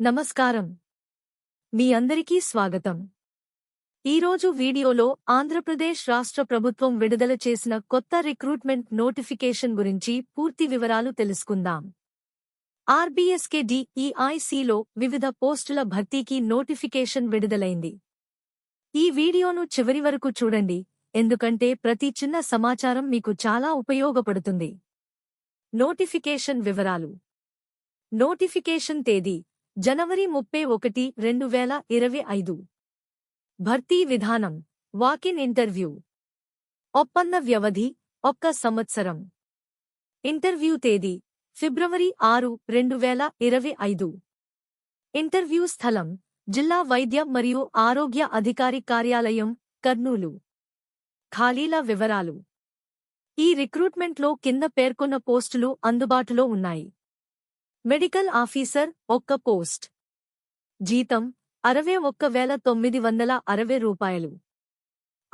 నమస్కారం. మీ అందరికీ స్వాగతం. ఈరోజు వీడియోలో ఆంధ్రప్రదేశ్ రాష్ట్ర ప్రభుత్వం విడుదల చేసిన కొత్త రిక్రూట్మెంట్ నోటిఫికేషన్ గురించి పూర్తి వివరాలు తెలుసుకుందాం. ఆర్బీఎస్కే డిఈఐసిలో వివిధ పోస్టుల భర్తీకి నోటిఫికేషన్ విడుదలైంది. ఈ వీడియోను చివరి వరకు చూడండి ఎందుకంటే ప్రతి చిన్న సమాచారం మీకు చాలా ఉపయోగపడుతుంది. నోటిఫికేషన్ వివరాలు. నోటిఫికేషన్ తేదీ. జనవరి ముప్పై ఒకటి రెండు వేల ఇరవై ఐదు. భర్తీ విధానం. Walk in interview. ఒప్పంద వ్యవధి. ఒక్క సంవత్సరం. ఇంటర్వ్యూ తేదీ. ఫిబ్రవరి ఆరు రెండు వేల ఇరవై ఐదు. ఇంటర్వ్యూ స్థలం. జిల్లా వైద్య మరియు ఆరోగ్య అధికారి కార్యాలయం కర్నూలు. ఖాళీల వివరాలు. ఈ రిక్రూట్మెంట్లో కింద పేర్కొన్న పోస్టులు అందుబాటులో ఉన్నాయి. మెడికల్ ఆఫీసర్ ఒక్క పోస్ట్. జీతం అరవై ఒక్క వేల తొమ్మిది వందల అరవై రూపాయలు.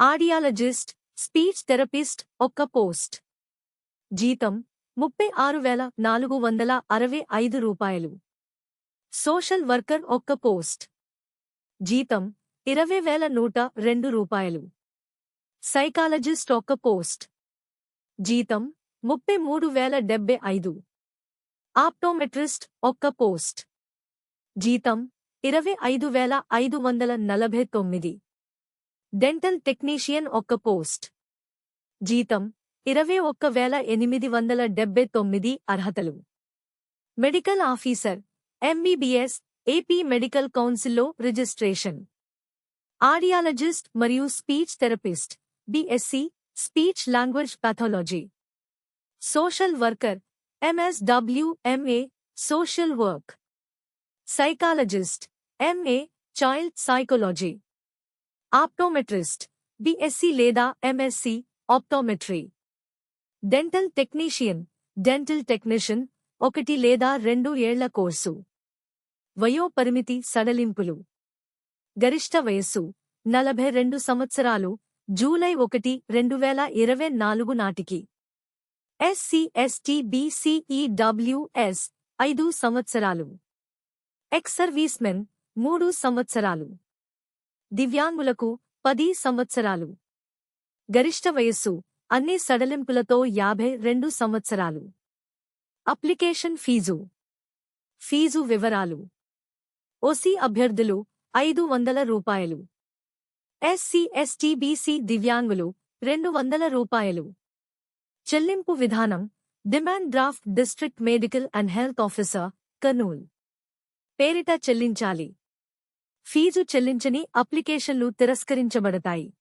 ఆడియాలజిస్ట్ స్పీచ్ థెరపిస్ట్ ఒక్క పోస్ట్. జీతం ముప్పై ఆరు వేల నాలుగు వందల అరవై ఐదు రూపాయలు. సోషల్ వర్కర్ ఒక్క పోస్ట్. జీతం ఇరవై వేల నూట రెండు రూపాయలు. సైకాలజిస్ట్ ఒక్క పోస్ట్. జీతం ముప్పై మూడు వేల డెబ్బై ఐదు. ఆప్టోమెట్రిస్ట్ ఒక్క పోస్ట్. జీతం ఇరవై ఐదు వేల ఐదు వందల నలభై తొమ్మిది. డెంటల్ టెక్నీషియన్ ఒక్క పోస్ట్. జీతం ఇరవై ఒక్క వేల ఎనిమిది వందల డెబ్బై తొమ్మిది అర్హతలు. Medical officer MBBS AP medical కౌన్సిల్లో రిజిస్ట్రేషన్. ఆడియాలజిస్ట్ మరియు speech therapist BSc speech language pathology. Social worker MSW MA social work psychologist MA child psychology optometrist BSc లేదా MSc optometry dental technician dental technician ఒకటి లేదా రెండు ఏళ్ళ course. వయోపరిమితి సడలింపులు. గరిష్ట వయస్సు నలభై రెండు సంవత్సరాలు జూలై ఒకటి రెండు వేల ఇరవై నాలుగు నాటికి. ఎస్సీ ఎస్టీ బీసీఈడబ్ల్యూఎస్ ఐదు సంవత్సరాలు. ఎక్స్ సర్వీస్మెన్ మూడు సంవత్సరాలు. దివ్యాంగులకు పది సంవత్సరాలు. గరిష్ట వయస్సు అన్ని సడలింపులతో యాభై రెండు సంవత్సరాలు. Application fee. ఫీజు వివరాలు. ఓసీ అభ్యర్థులు ఐదు వందల రూపాయలు. ఎస్సీ ఎస్టీ దివ్యాంగులు రెండు వందల రూపాయలు. చెల్లింపు విధానం demand draft district medical and health officer Kurnool. పేరిట చెల్లించాలి. ఫీజు చెల్లించని అప్లికేషన్లు తిరస్కరించబడతాయి.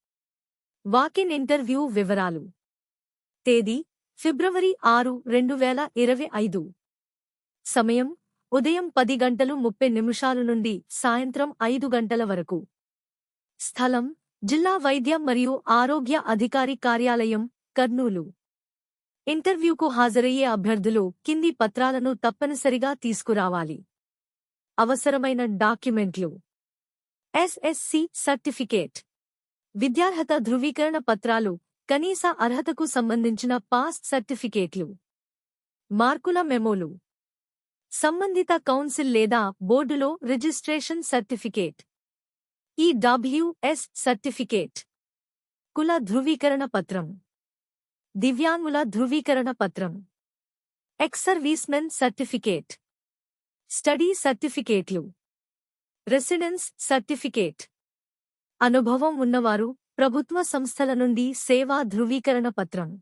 వాకిన్ ఇంటర్వ్యూ వివరాలు. తేదీ ఫిబ్రవరి ఆరు రెండు వేల ఇరవై ఐదు. సమయం ఉదయం పది గంటలు ముప్పై నిమిషాల నుండి సాయంత్రం ఐదు గంటల వరకు. స్థలం జిల్లా వైద్య మరియు ఆరోగ్య అధికారి కార్యాలయం కర్నూలు. ఇంటర్వ్యూకు హాజరయ్యే అభ్యర్థులు కింది పత్రాలను తప్పనిసరిగా తీసుకురావాలి. అవసరమైన డాక్యుమెంట్లు. SSC certificate. విద్యార్హత ధృవీకరణ పత్రాలు కనీస అర్హతకు సంబంధించిన పాస్ సర్టిఫికేట్లు. మార్కుల మెమోలు. సంబంధిత కౌన్సిల్ లేదా బోర్డులో రిజిస్ట్రేషన్ సర్టిఫికేట్. EWS certificate. కుల ధృవీకరణ పత్రం. దివ్యాంగుల ధృవీకరణ పత్రం. Ex servicemen certificate. స్టడీ సర్టిఫికేట్లు. Residence certificate. అనుభవం ఉన్నవారు ప్రభుత్వ సంస్థల నుండి సేవా ధృవీకరణ పత్రం.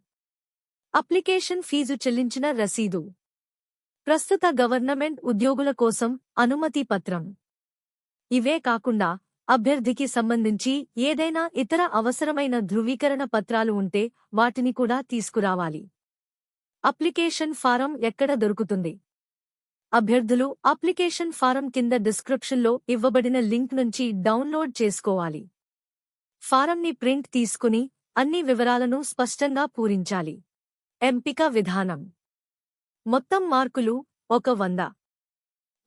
అప్లికేషన్ ఫీజు చెల్లించిన రసీదు. ప్రస్తుత గవర్నమెంట్ ఉద్యోగుల కోసం అనుమతి పత్రం. ఇవే కాకుండా అభ్యర్థికి సంబంధించి ఏదైనా ఇతర అవసరమైన ధృవీకరణ పత్రాలు ఉంటే వాటిని కూడా తీసుకురావాలి. అప్లికేషన్ ఫారం ఎక్కడ దొరుకుతుంది? అభ్యర్థులు అప్లికేషన్ ఫారం కింద డిస్క్రిప్షన్లో ఇవ్వబడిన లింక్ నుంచి డౌన్లోడ్ చేసుకోవాలి. ఫారంని ప్రింట్ తీసుకుని అన్ని వివరాలను స్పష్టంగా పూరించాలి. ఎంపిక విధానం. మొత్తం మార్కులు ఒక వంద.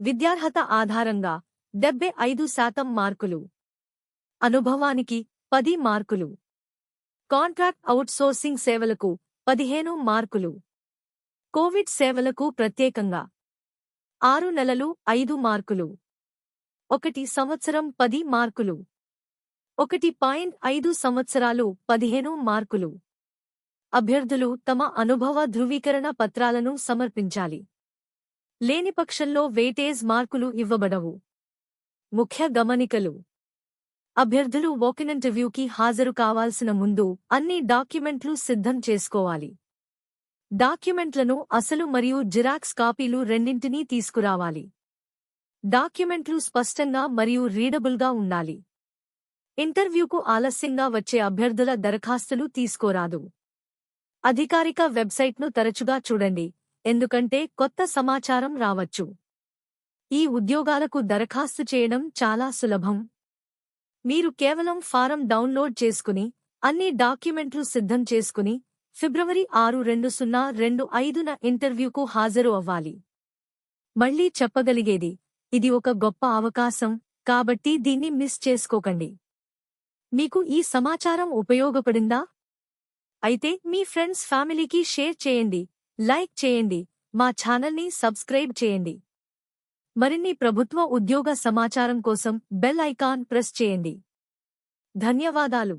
విద్యార్హత ఆధారంగా డెబ్బై ఐదు శాతం మార్కులు. అనుభవానికి పది మార్కులు. కాంట్రాక్ట్ అవుట్సోర్సింగ్ సేవలకు పదిహేను మార్కులు. కోవిడ్ సేవలకు ప్రత్యేకంగా. ఆరు నెలలు ఐదు మార్కులు. ఒకటి సంవత్సరం పది మార్కులు. ఒకటి పాయింట్ ఐదు సంవత్సరాలు పదిహేను మార్కులు. అభ్యర్థులు తమ అనుభవ ధృవీకరణ పత్రాలను సమర్పించాలి. లేని పక్షంలో వెయిటేజ్ మార్కులు ఇవ్వబడవు. ముఖ్య గమనికలు. అభ్యర్థులు వాకిన్ ఇంటర్వ్యూకి హాజరు కావాల్సిన ముందు అన్ని డాక్యుమెంట్లు సిద్ధం చేసుకోవాలి. డాక్యుమెంట్లను అసలు మరియు జిరాక్స్ కాపీలు రెండింటినీ తీసుకురావాలి. డాక్యుమెంట్లు స్పష్టంగా మరియు రీడబుల్గా ఉండాలి. ఇంటర్వ్యూకు ఆలస్యంగా వచ్చే అభ్యర్థుల దరఖాస్తులు తీసుకోరాదు. అధికారిక వెబ్సైట్ను తరచుగా చూడండి ఎందుకంటే కొత్త సమాచారం రావచ్చు. ఈ ఉద్యోగాలకు దరఖాస్తు చేయడం చాలా సులభం. మీరు కేవలం ఫారం డౌన్లోడ్ చేసుకుని అన్ని డాక్యుమెంట్లు సిద్ధం చేసుకుని ఫిబ్రవరి ఆరు రెండు సున్నా రెండు ఐదున ఇంటర్వ్యూకు హాజరు అవ్వాలి. మళ్ళీ చెప్పగలిగేది ఇది ఒక గొప్ప అవకాశం కాబట్టి దీన్ని మిస్ చేసుకోకండి. మీకు ఈ సమాచారం ఉపయోగపడిందా? అయితే మీ ఫ్రెండ్స్ ఫ్యామిలీకి షేర్ చేయండి లైక్ చేయండి మా ఛానల్ని సబ్స్క్రైబ్ చేయండి. మరిన్ని ప్రభుత్వ ఉద్యోగ సమాచారం కోసం బెల్ ఐకాన్ ప్రెస్ చేయండి. ధన్యవాదాలు.